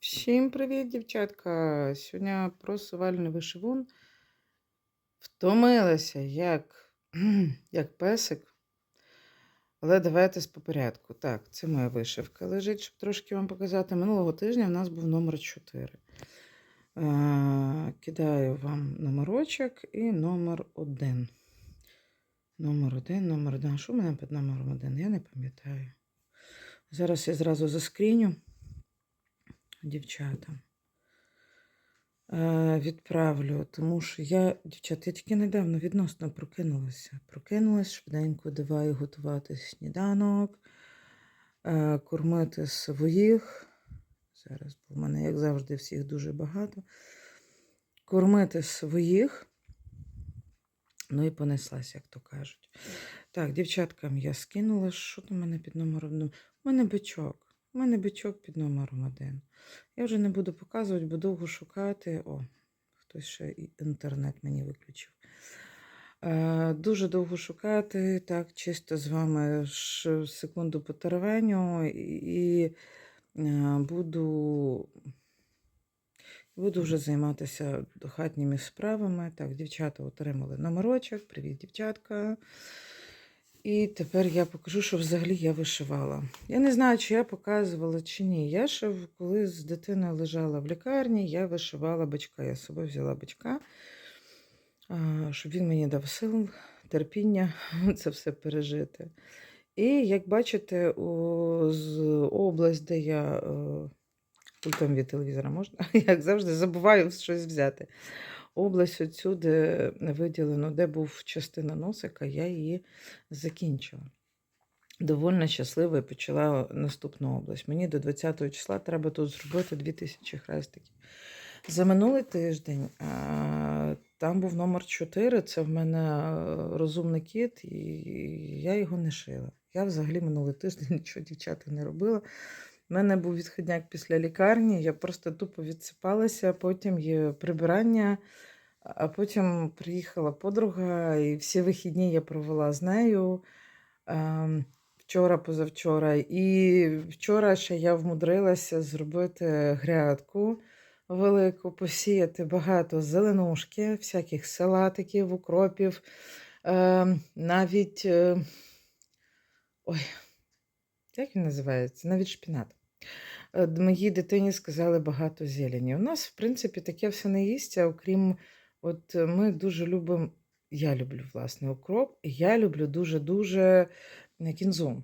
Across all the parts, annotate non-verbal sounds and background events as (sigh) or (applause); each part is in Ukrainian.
Всім привіт, дівчатка! Сьогодні про сувальний вишивун. Втомилася, як, (clears throat) як песик. Але давайте з попорядку. Так, це моя вишивка лежить, щоб трошки вам показати. Минулого тижня в нас був номер 4. Е, кидаю вам номерочок і номер 1. Номер 1, номер 1. Що в мене під номером 1? Я не пам'ятаю. Зараз я зразу заскріню дівчатам. Е, відправлю, тому що я, дівчата, я тільки недавно відносно прокинулася. Прокинулась швиденько, давай готувати сніданок, е, кормити своїх. Зараз, бо в мене, як завжди, всіх дуже багато. Кормити своїх. Ну і понеслась, як то кажуть. Так, дівчаткам я скинула. Що до мене під номером? У мене бичок. У мене бичок під номером один. Я вже не буду показувати, бо довго шукати. О, хтось ще інтернет мені виключив. Е, дуже довго шукати. Так, чисто з вами ж секунду потеревеню і е, буду. Буду вже займатися хатніми справами. Так, дівчата отримали номерочок. Привіт, дівчатка. І тепер я покажу, що взагалі я вишивала. Я не знаю, чи я показувала, чи ні. Я ще коли з дитиною лежала в лікарні, я вишивала бичка. Я з собою взяла бичка, а, щоб він мені дав сил, терпіння (laughs) це все пережити. І як бачите, з область, де я е, пультом від телевізора можна, (laughs) як завжди, забуваю щось взяти. Область отсюди виділено, де був частина носика, я її закінчила. Довольно щаслива і почала наступну область. Мені до 20 числа треба тут зробити 2000 хрестиків. За минулий тиждень там був номер 4, це в мене е, розумний кіт, і я його не шила. Я взагалі минулий тиждень (laughs) нічого дівчата не робила. У мене був відходняк після лікарні, я просто тупо відсипалася, потім є прибирання, а потім приїхала подруга, і всі вихідні я провела з нею. Ем, Вчора, позавчора. І вчора ще я вмудрилася зробити грядку велику, посіяти багато зеленушки, всяких салатиків, укропів, ем, навіть. е, Ой, як він називається? Навіть шпінат. Е, Моїй дитині сказали багато зелені. У нас, в принципі, таке все не їсться, окрім, от е, ми дуже любимо, я люблю, власне, укроп, і я люблю дуже-дуже кінзу.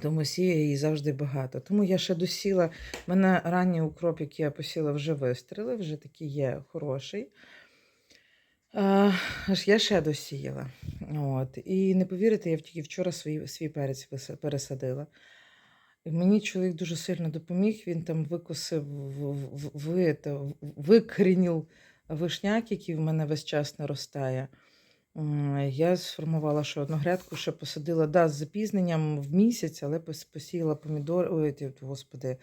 Тому сіє її завжди багато. Тому я ще досіла. в мене ранній укроп, який я посіла, вже вистрілив, вже такий є хороший. Аж я ще досіяла. От. І не повірите, я тільки вчора свій, свій перець пересадила. Мені чоловік дуже сильно допоміг. Він там викосив, в- вишняк, який в мене весь час наростає. М, Я сформувала ще одну грядку, ще посадила да, з запізненням в місяць, але посіяла помідори, господи,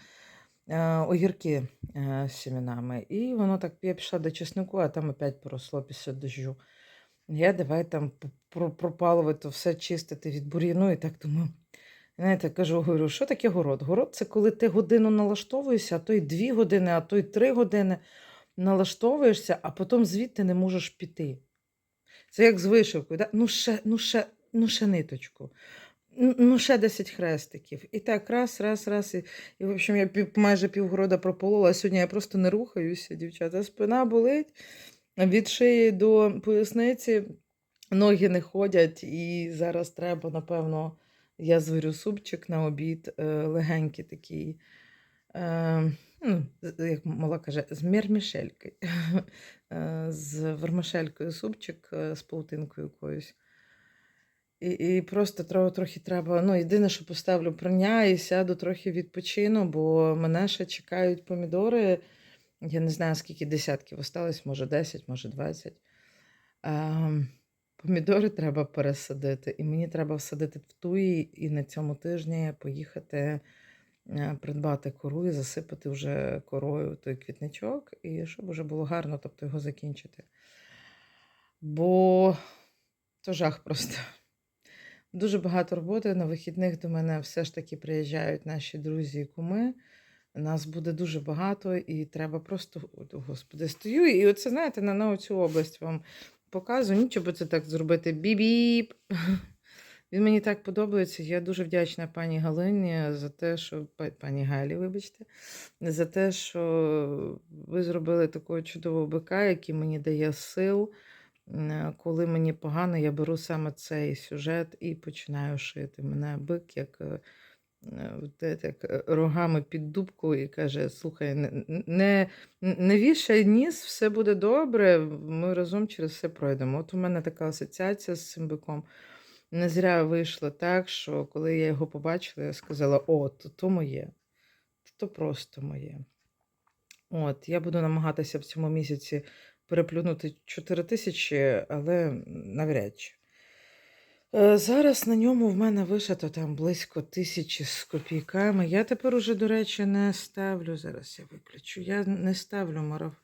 е, огірки е, з сімінами. І воно так, я пішла до чеснику, а там опять поросло після дощу. Я давай там пропалувати, все чистити від бур'яну, і так думаю. Знаєте, кажу, говорю, що таке город? Город це коли ти годину налаштовуєшся, а то й дві години, а то й три години налаштовуєшся, а потім звідти не можеш піти. Це як з вишивкою. Да? Ну, ще, ну, ще, ну, ще ниточку. Ну, ще 10 хрестиків. І так, раз, раз, раз. І, і в общем, я пів, майже півгорода прополола. Сьогодні я просто не рухаюся, дівчата. Спина болить від шиї до поясниці, ноги не ходять, і зараз треба, напевно, я зварю супчик на обід, е, легенький такий. Ну, як мала каже, з мірмішелькою. (laughs) Е, з вермишелькою супчик е, з паутинкою якоюсь. І, і просто трохи, трохи треба. Ну, єдине, що поставлю прання і сяду трохи відпочину, бо мене ще чекають помідори. Я не знаю, скільки десятків осталось, може 10, може 20. Ем, помідори треба пересадити, і мені треба всадити в туї і на цьому тижні поїхати придбати кору і засипати вже корою той квітничок, і щоб вже було гарно, тобто його закінчити. Бо то жах просто. Дуже багато роботи. На вихідних до мене все ж таки приїжджають наші друзі і куми. Нас буде дуже багато, і треба просто, от, господи, стою, і оце, знаєте, на, цю область вам показую. Нічого це так зробити. Бі-біп. Він мені так подобається. Я дуже вдячна пані Галині за те, що пані Галі, вибачте, за те, що ви зробили такого чудового бика, який мені дає сил. Коли мені погано, я беру саме цей сюжет і починаю шити. Мене бик як, е, е, е, рогами під дубку і каже: слухай, не, не, не вішай ніс, все буде добре, ми разом через все пройдемо. От у мене така асоціація з цим биком. Не зря вийшло так, що коли я його побачила, я сказала: о, то, то моє, то просто моє. От, я буду намагатися в цьому місяці переплюнути 4 тисячі, але навряд чи. Е, Зараз на ньому в мене вишито там близько тисячі з копійками. Я тепер уже, до речі, не ставлю. Зараз я виключу. Я не ставлю марав...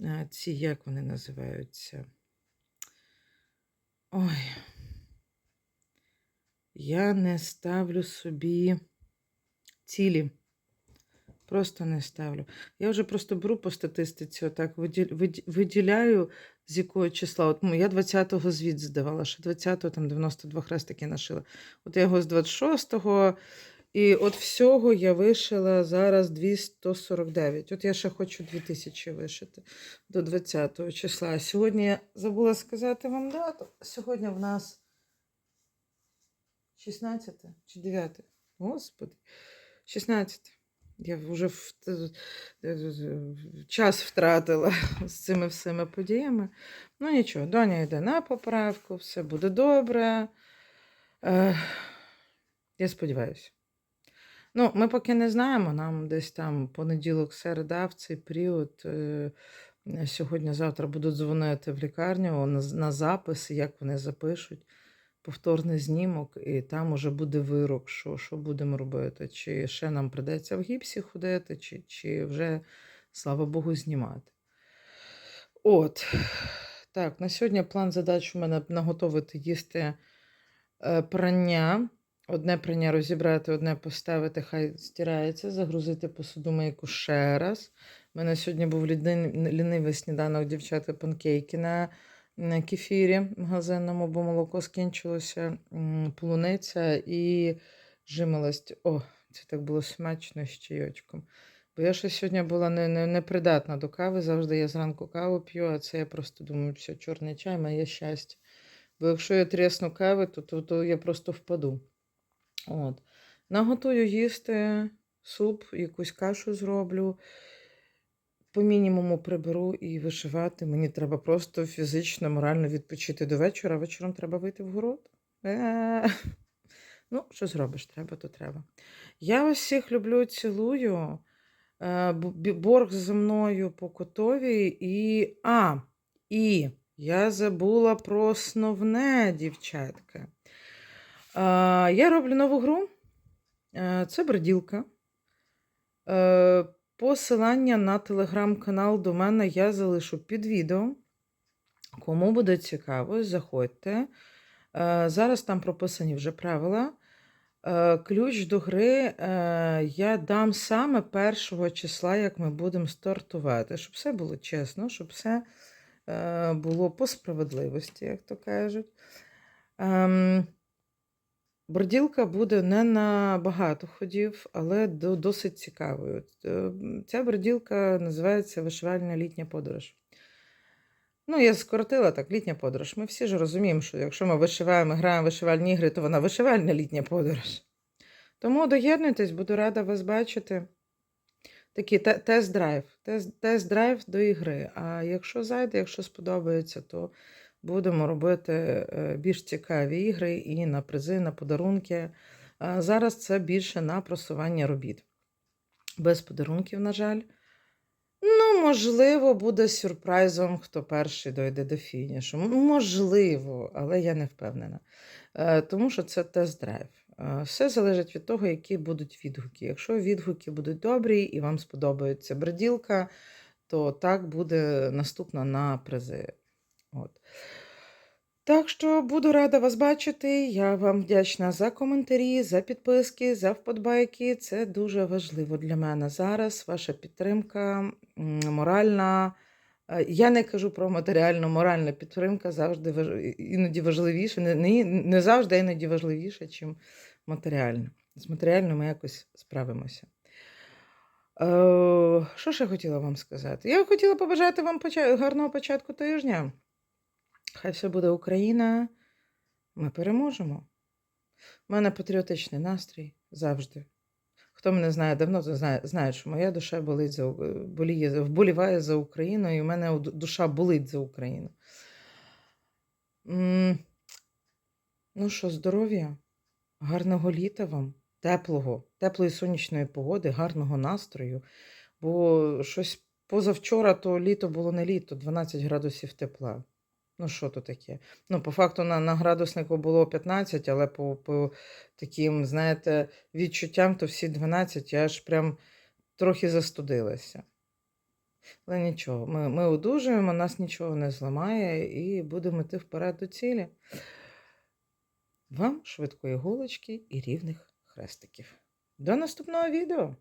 е, ці, як вони називаються. Ой. Я не ставлю собі цілі. Просто не ставлю. Я вже просто беру по статистиці, отак виділяю, з якого числа. От ну, я 20-го звіт здавала, ще 20-го там 92 хрестики нашила. От я його з 26-го, і от всього я вишила зараз 249. От я ще хочу 2000 вишити до 20-го числа. Сьогодні я забула сказати вам дату. Сьогодні в нас 16 чи 9? Господи, 16. Я вже в... е, час втратила (laughs) з цими всіми подіями. Ну нічого, доня йде на поправку, все буде добре. Е, я сподіваюся. Ну, ми поки не знаємо, нам десь там понеділок, середа, в цей період. Е, Сьогодні-завтра будуть дзвонити в лікарню на, на запис, як вони запишуть повторний знімок, і там уже буде вирок, що, що будемо робити. Чи ще нам придеться в гіпсі ходити, чи, чи вже, слава Богу, знімати. От. Так, на сьогодні план задач у мене наготовити їсти е, прання. Одне прання розібрати, одне поставити, хай стирається, загрузити посудомийку ще раз. У мене сьогодні був лінивий, сніданок дівчата панкейки на кефірі магазинному, бо молоко скінчилося, полуниця і жимолость. О, це так було смачно з чайочком. Бо я ще сьогодні була не, не, непридатна до кави. Завжди я зранку каву п'ю, а це я просто думаю, все, чорний чай, моє щастя. Бо якщо я трісну кави, то, то, то я просто впаду. От. Наготую їсти суп, якусь кашу зроблю. По мінімуму приберу і вишивати. Мені треба просто фізично, морально відпочити до вечора. Вечором треба вийти в город. Е. Ну, що зробиш? Треба, то треба. Я вас всіх люблю, цілую. Е, Борг за мною по котові. І. А, і я забула про основне, дівчатка. Е, Я роблю нову гру. Це броділка. Посилання на телеграм-канал до мене я залишу під відео. Кому буде цікаво, заходьте. Е, Зараз там прописані вже правила. Е, Ключ до гри е, я дам саме першого числа, як ми будемо стартувати, щоб все було чесно, щоб все було по справедливості, як то кажуть. Ем, Броділка буде не на багато ходів, але до- досить цікавою. Е, Ця броділка називається Вишивальна літня подорож. Ну, я скоротила так, літня подорож. Ми всі ж розуміємо, що якщо ми вишиваємо, граємо вишивальні ігри, то вона вишивальна літня подорож. Тому доєднуйтесь, буду рада вас бачити. Такий тест-драйв. Тест-драйв до ігри. А якщо зайде, якщо сподобається, то будемо робити е, більш цікаві ігри і на призи, на подарунки. Зараз це більше на просування робіт. Без подарунків, на жаль. Ну, можливо, буде сюрпризом, хто перший дойде до фінішу. Можливо, але я не впевнена. Е, Тому що це тест-драйв. Е, Все залежить від того, які будуть відгуки. Якщо відгуки будуть добрі і вам сподобається броділка, то так буде наступна на призи. От. Так що буду рада вас бачити. Я вам вдячна за коментарі, за підписки, за вподобайки. Це дуже важливо для мене зараз. Ваша підтримка моральна. Е, Я не кажу про матеріальну, моральна підтримка завжди іноді важливіше, не, не, завжди, іноді важливіше, ніж матеріальна. З матеріальною ми якось справимося. Е, що ще хотіла вам сказати? Я хотіла побажати вам гарного початку тижня. Хай все буде Україна. Ми переможемо. У мене патріотичний настрій завжди. Хто мене знає давно, то знає, знає, що моя душа болить за, боліє, вболіває за Україну, і в мене душа болить за Україну. Ну що, здоров'я, гарного літа вам, теплого, теплої сонячної погоди, гарного настрою. Бо щось позавчора то літо було не літо, 12 градусів тепла. Ну, що то таке? Ну, по факту на, на градуснику було 15, але по, по таким, знаєте, відчуттям то всі 12, я аж прям трохи застудилася. Але нічого, ми, ми одужуємо, нас нічого не зламає і будемо йти вперед до цілі. Вам швидкої голочки і рівних хрестиків. До наступного відео!